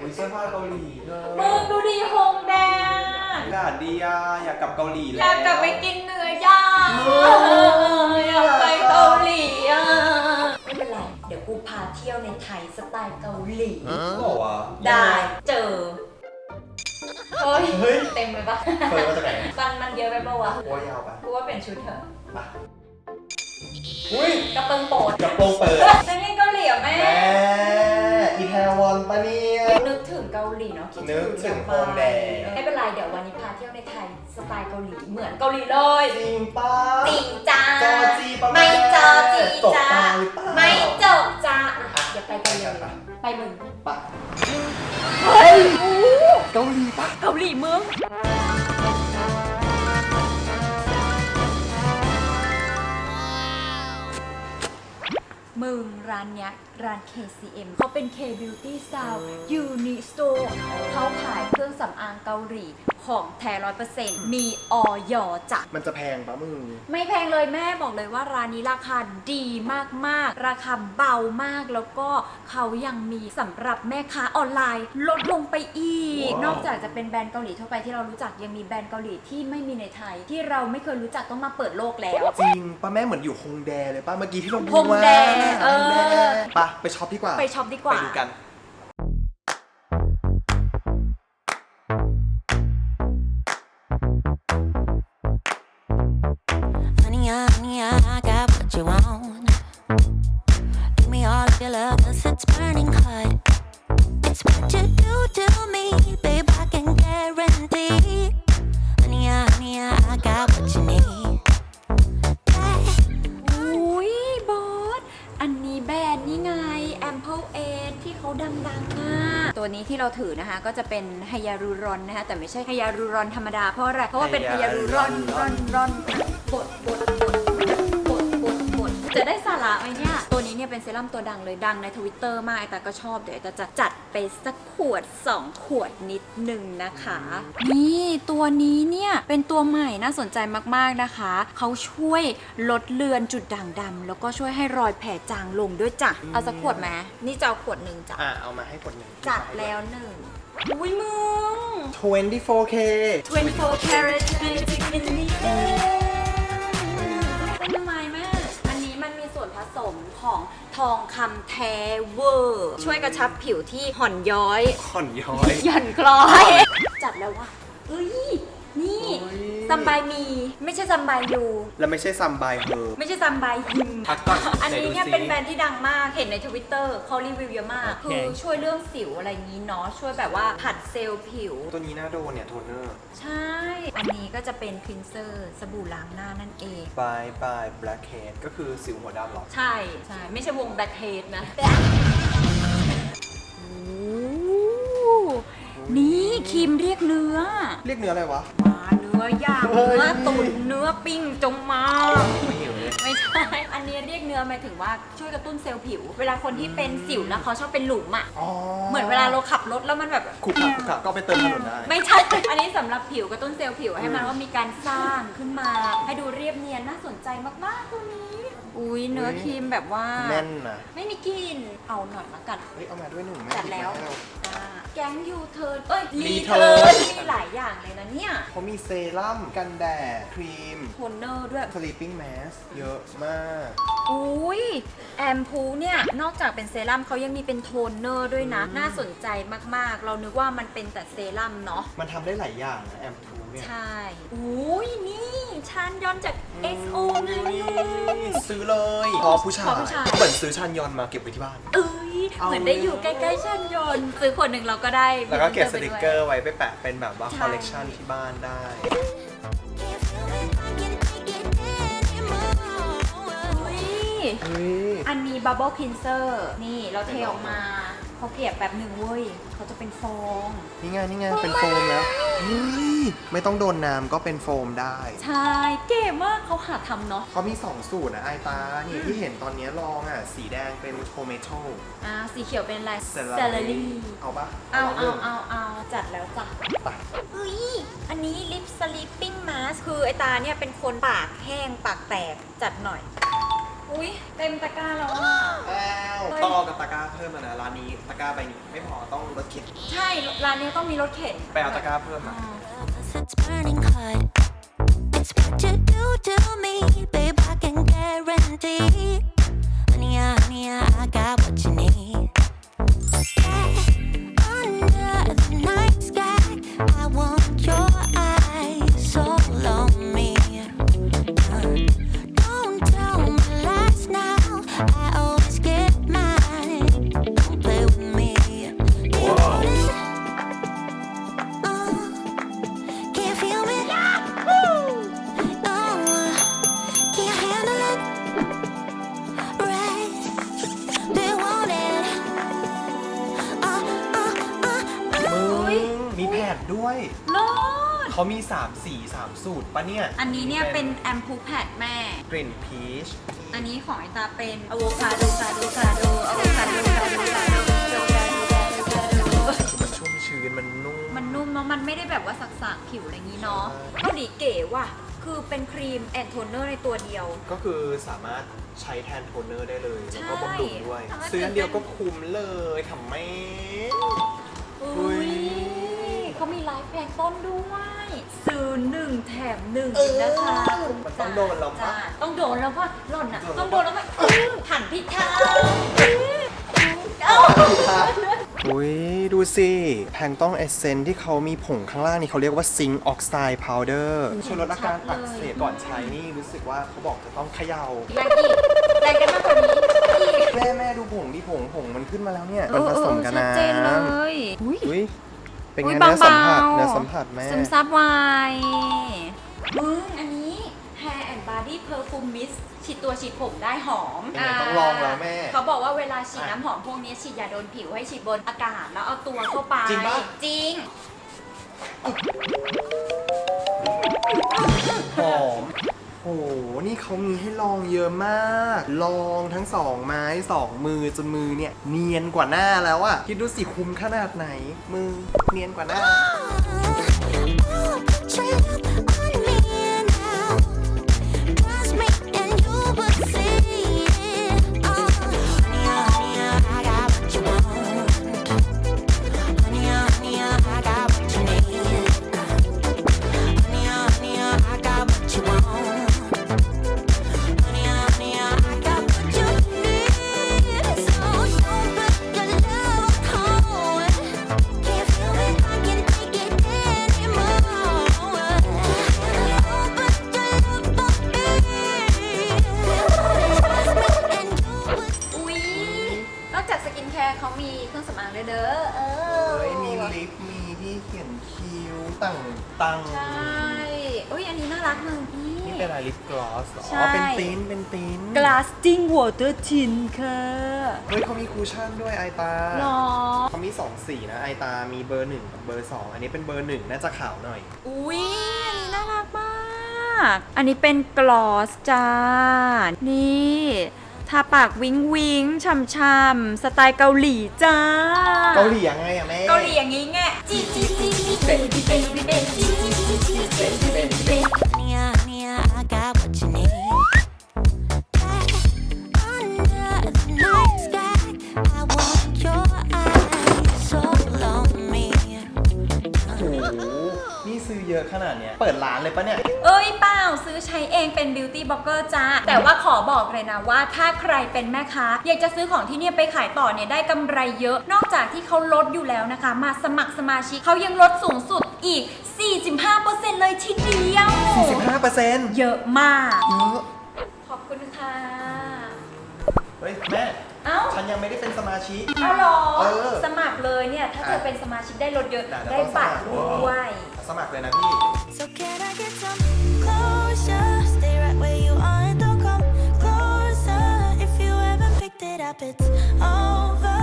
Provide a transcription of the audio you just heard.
อุ้ยเสื้อผ้าเกาหลีเธอมึงดูดีฮงแดงอากาศดีอะอยากกลับเกาหลีแล้ว อยากกลับไปกินเนื้อย่างเอออยากไปเกาหลีอะไม่เป็นไร เดี๋ยวกูพาเที่ยวในไทยสไตล์เกาหลี บอกว่า ได้เจอเฮ้ยเฮ้ย เต็มไปปะเปิดมาจากไหนมันมันเยอะไปปะวะโอ้ยยาวไปกูว่าเปลี่ยนชุดเถอะมาอุ้ยกระเปิงโปด กระโปรงเปิดนักเรี นาะคิดนึกถึงอยาโฮมแดงไม่เป็นไรเดี๋ยววันนี้พาเที่ยวในไทยสไตล์เกาหลีเหมือนเกาหลีเลยจริงป้าจริงจ้าจอจีปะไม่จอจีจบจ้าตาหรือเปล่าไม่จบจ้าอะอย่าไปกันเลยไปมึงปะเฮ้ยเกาหลีปะเกาหลีมึง มึงร้านเนี้ยร้าน KCM เขาเป็น K Beauty Style Uni Store เขาขายเครื่องสำอางเกาหลี ของแท้ร้อยเปอร์เซ็นต์มีออยจ้ะมันจะแพงปะมึง ไม่แพงเลยแม่บอกเลยว่าร้านนี้ราคาดีมากๆ ราคาเบามากแล้วก็เขายังมีสำหรับแม่ค้าออนไลน์ ลดลงไปอีก ว้าวนอกจากจะเป็นแบรนด์เกาหลีทั่วไปที่เรารู้จักยังมีแบรนด์เกาหลีที่ไม่มีในไทย ที่เราไม่เคยรู้จักต้องมาเปิดโลกแล้ว จริงป้าแม่เหมือนอยู่ฮงแดเลยป้าเมื่อกี้ที่เราดูฮงแดมาเออ ฮงแดปะไปช็อปดีกว่า ไปช็อปดีกว่า ไปดูกัน เขาดังๆอะตัวนี้ที่เราถือนะคะก็จะเป็นไฮยาลูรอนนะคะแต่ไม่ใช่ไฮยาลูรอนธรรมดาเพราะอะไรเพราะว่าเป็นไฮยาลูรอนรอนรอนบดบดบดบดบดบดจะได้สาระไหมเนี่ย เนี่ยเป็นเซรั่มตัวดังเลยดังในทวิตเตอร์มากแต่ก็ชอบเดี๋ยวแต่จะจัดไปสักขวด 2 ขวดนิดนึงนะคะ นี่ตัวนี้เนี่ยเป็นตัวใหม่น่าสนใจมากๆนะคะ เขาช่วยลดเลือนจุดด่างดำแล้วก็ช่วยให้รอยแผลจางลงด้วยจ้ะเอาสักขวดไหมนี่จะเอาขวดหนึ่งจ้ะอะเอามาให้คนหนึ่งจัดแล้วหนึ่งอุ้ยมึง 24K 24 karat magic in the air ผสมของทองคำแท้เวอร์ ช่วยกระชับผิวที่ห่อนย้อยข่อนย้อย หย่อนคล้อย จัดแล้วว่ะเอ้ย นี่โอ้ย ซัมบายมี ไม่ใช่ซัมบายยู แล้วไม่ใช่ซัมบายเฮอร์ไม่ใช่ซัมบายฮิม พักก่อนอันนี้เนี่ยไหนดูสิเป็นแบรนด์ที่ดังมาก เห็นในทวิตเตอร์เขารีวิวเยอะมาก โอเคคือช่วยเรื่องสิวอะไรอย่างนี้เนาะ ช่วยแบบว่าผัดเซลล์ผิว ตัวนี้น่าโดนเนี่ยโทนเนอร์ใช่ อันนี้ก็จะเป็นคลีนเซอร์สบู่ล้างหน้านั่นเอง บายบายแบล็คเฮดก็คือสิวหัวดำเหรอ ใช่ ใช่ ไม่ใช่วงแบ็คเฮดนะ โอ้ นี่ครีมเรียกเนื้อ เรียกเนื้ออะไรวะ มาเนื้อย่างเฮ้ย เนื้อตุ๋นเนื้อปิ้งจงมา ไม่หิวเลย ไม่ใช่ อันนี้เรียกเนื้อหมายถึงว่าช่วยกระตุ้นเซลล์ผิว เวลาคนที่เป็นสิวแล้วเขาชอบเป็นหลุมอะ อ๋อเหมือนเวลาเราขับรถแล้วมันแบบขุกขักขุกขักก็ไปเติมถนนได้ ไม่ใช่ อันนี้สำหรับผิวกระตุ้นเซลล์ผิวให้มันว่ามีการสร้างขึ้นมา ให้ดูเรียบเนียนน่าสนใจมากๆตัวนี้ อุ้ยเนื้อครีมแบบว่า แน่นนะไม่มีกลิ่นเอาหน่อยละกัน เฮ้ยเอามาด้วยหนึ่งแม่จัดแล้วหยิ บมาให้เราจ้าแก๊งยูเทิร์นเอ้ยรีรีเทิเทิร์ร์นนมีหลายอย่างเลยนะเนี่ยเขามีเซรั่มกันแดด ครีม โทนเนอร์ด้วย sleeping mask เยอะมาก อุ้ยแอมพูเนี่ย นอกจากเป็นเซรั่มเขายังมีเป็นโทนเนอร์ด้วยนะ น่าสนใจมากๆ เรานึกว่ามันเป็นแต่เซรั่มเนาะ มันทำได้หลายอย่างนะแอมทูเนี่ย ใช่อุ้ยนี่ชานยอนจาก XO ไง ซื้อเลยพอผู้ชายพอผู้ชาย เหมือนซื้อชันยอนมาเก็บไว้ที่บ้าน เอ้ยเอา เหมือนได้อยู่ใกล้ๆชานยอนซื้อขวดหนึ่งเราก็ได้แล้วก็เก็บสไปด้วยติกเกอร์ไว้ไปแปะเป็นแบบว่าใช่คอลเลกชันที่บ้านได้ Can't feel it, I can't take it anymore. อุ้ยเฮ้ยอันนี้บับเบิลค e นเซอร์นี่เราเทออกมา เขาเก็บแบบหนึ่งเว้ยเขาจะเป็นฟอง นี่ไงนี่ไงเป็นโฟมแล้วเฮ้ยไม่ต้องโดนน้ำก็เป็นโฟมได้ ใช่เก๋มากเขาหาทำเนาะเขามี 2 สูตรนะไอตา นี่ที่เห็นตอนนี้ลองอะ สีแดงเป็นโทเมโต้อ่าสีเขียวเป็นอะไรเซเซลลี่เอาปะเอาลเอางเอาเอาจัดแล้วจ้ะไปเฮ้ยอันนี้ลิปสลิปปิ้งมาสคือไอตาเนี่ยเป็นคนปากแห้งปากแตกจัดหน่อย อุ้ยเต็มตะกร้าแล้วอะแล้วต้องเอากับตะกร้าเพิ่มมานะร้านนี้ตะกร้าใบนี้ไม่พอต้องรถเข็นใช่ร้านนี้ต้องมีรถเข็นไปเอาตะกร้าเพิ่มมา Cause it's burning hot. It's what you do to me, babe. I can guarantee. Honey, honey, I got what you need. เขามี 3 สี3 สูตรปะเนี่ย อันนี้เนี่ยเป็นแอมพูแพดแม่ กลิ่นพีช อันนี้ของไอตาเป็นอะโวคาโดคาโดคาโดอะโวคาโดคาโดคาโดคาโดคาโดคาโดคือมันชุ่มชื้น มันนุ่ม มันนุ่มเนาะมันไม่ได้แบบว่าสักๆผิวอะไรอย่างนี้เนาะเกาหลีเก๋ว่ะ คือเป็นครีมแอนโทนเนอร์ในตัวเดียว ก็คือสามารถใช้แทนโทนเนอร์ได้เลย แล้วก็ใช่บำรุงด้วยสามารถซื้ออันเดียวก็คุ้มเลยทำแม่อุ้ย เขามีไลฟ์แพลงต้นด้วย ซื้อหนึ่งแถมหนึ่งนะคะมันต้องโดนเราปะ จ้าต้องโดนแล้วป่ะหล่อนอะโดนแล้วต้องโดนแล้วป่ะอื้อหันพิธาเอ้าอุ้ยดูสิแพงต้องเอเซนที่เขามีผงข้างล่างนี่เขาเรียกว่าซิงค์ออกไซด์พาวเดอร์ช่วยลดอาการอักเสบก่อนใช้นี่รู้สึกว่าเขาบอกจะต้องเขย่าแรงอีกแรงกันมากกว่านี้อีกแม่แม่ดูผงดิผงผงมันขึ้นมาแล้วเนี่ย มันผสมกันชัดนะเจนเลยอุ้ยอุ้ย เป็นอุ๊ไงยเนื้อสัมผัสเบาๆเนื้อสัมผัสแม่ซึมซับไวมึงอันนี้ Hair and Body Perfume Mist ฉีดตัวฉีดผมได้หอมยังไงต้องลองแล้วแม่ เขาบอกว่าเวลาฉีดน้ำหอมพวกนี้ฉีดยาโดนผิวให้ฉีดบนอากาศแล้วเอาตัวเข้าไป จริงปะ จริง หอมโอ้โห นี่เขามีให้ลองเยอะมาก ลองทั้งสองไม้สองมือจนมือเนี่ย เนียนกว่าหน้าแล้วอะคิดดูสิคุ้มขนาดไหน มือเนียนกว่าหน้า oh, put your เขียนคิ้วต่างตังใช่อุ้ยอันนี้น่ารักมึงพี่ นี่เป็นอะไรลิปกลอสเหรอใช่ อ๋อเป็นติ้นเป็นติ้น Glasting Water Tint ค่ะเฮ้ยเขามีคูชั่นด้วยไอตาหรอเขามี2สีนะไอตา มีเบอร์1กับเบอร์2อันนี้เป็นเบอร์1น่าจะขาวหน่อย อุ้ยอันนี้น่ารักมาก อันนี้เป็นกลอสจ้า นี่ ทาปากวิงวิงช่ำๆสไตล์เกาหลีจ้า เกาหลียังไงอะแม่เกาหลีอย่างนี้ไงจีจีจีจีเบบี้เบบี้เบบี้จีจีจีเบบี้เบบี้เบบี้ Honey, honey, I got what you need. Under the night sky, I want your eyes all on me. โอ้โหนี่ซื้อเยอะขนาดเนี้ย เปิดร้านเลยปะเนี่ย ช้เองเป็นบิวตี้บล็อกเกอร์จ้า แต่ว่าขอบอกเลยนะว่า ถ้าใครเป็นแม่ค้า อยากจะซื้อของที่เนี่ยไปขายต่อเนี่ยได้กำไรเยอะ นอกจากที่เขาลดอยู่แล้วนะคะ มาสมัครสมาชิกเขายังลดสูงสุดอีก 45%เลยทีเดียว 45%เยอะมาก เยอะ ขอบคุณค่ะ เฮ้ย แม่ เอ้า ฉันยังไม่ได้เป็นสมาชิก เอาเหรอ เออ สมัครเลยเนี่ย ถ้าเธออะเป็นสมาชิกได้ลดเยอะ ได้ได้ต้องสมับัคตรรด้วย สมัครเลยนะพี่ So can I get some closure? It's over.